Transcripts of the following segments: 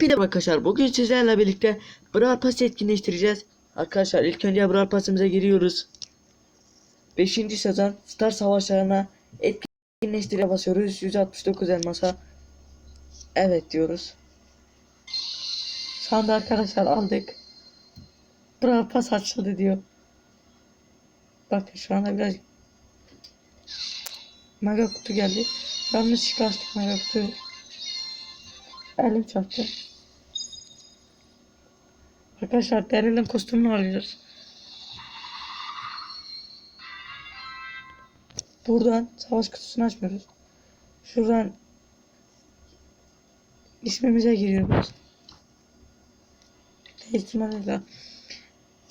Hepinize arkadaşlar bugün sizlerle birlikte Brawl Pass etkinleştireceğiz. Arkadaşlar ilk önce Brawl Pass'ımıza giriyoruz. 5. sezon Star Savaşlarına etkinleştire basıyoruz. 169 elmasa. Evet diyoruz. Şu anda arkadaşlar aldık. Brawl Pass açıldı diyor. Bakın şu anda biraz Mega kutu geldi. Yanlış açtık mega kutuyu. Elim çarptı. Arkadaşlar Daryl'in kostümünü alıyoruz. Buradan savaş kutusunu açmıyoruz. Şuradan ismimize giriyoruz. Değiştirmelerle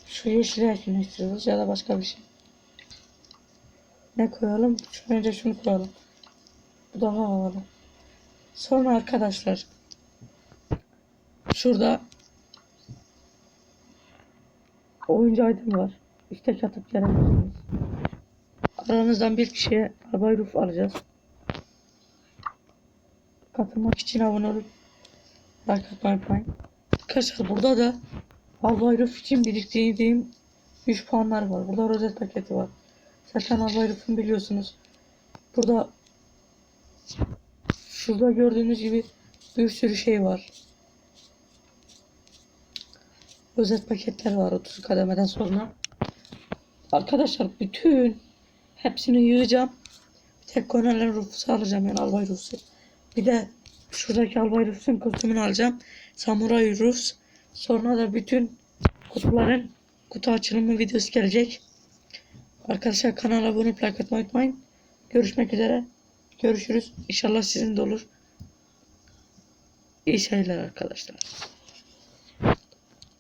şu yeşili etkinleştiriyoruz ya da başka bir şey. Ne koyalım? Önce şunu koyalım. Bu daha havalı. Sonra arkadaşlar şurada oyuncu item var. İşte katıp gelebilirsiniz. Aranızdan bir kişiye Albay Ruf alacağız. Katılmak için abone olup like atmayı unutmayın. Arkadaşlar burada da Albay Ruf için biriktirdiğim 3 puanlar var. Burada rozet paketi var. Zaten Albay Ruf'un biliyorsunuz. Burada Şurada gördüğünüz gibi bir sürü şey var. Özet paketler var 30 kademeden sonra. Arkadaşlar bütün hepsini yığacağım. Bir tek Konelen Rufus'u alacağım yani Albay Rufus'u. Bir de şuradaki Albay Rufus'un kostümünü alacağım. Samuray Rufus. Sonra da bütün kutuların kutu açılımı videosu gelecek. Arkadaşlar kanala abone olup like atmayı unutmayın. Görüşmek üzere. Görüşürüz. İnşallah sizin de olur. İyi şeyler arkadaşlar.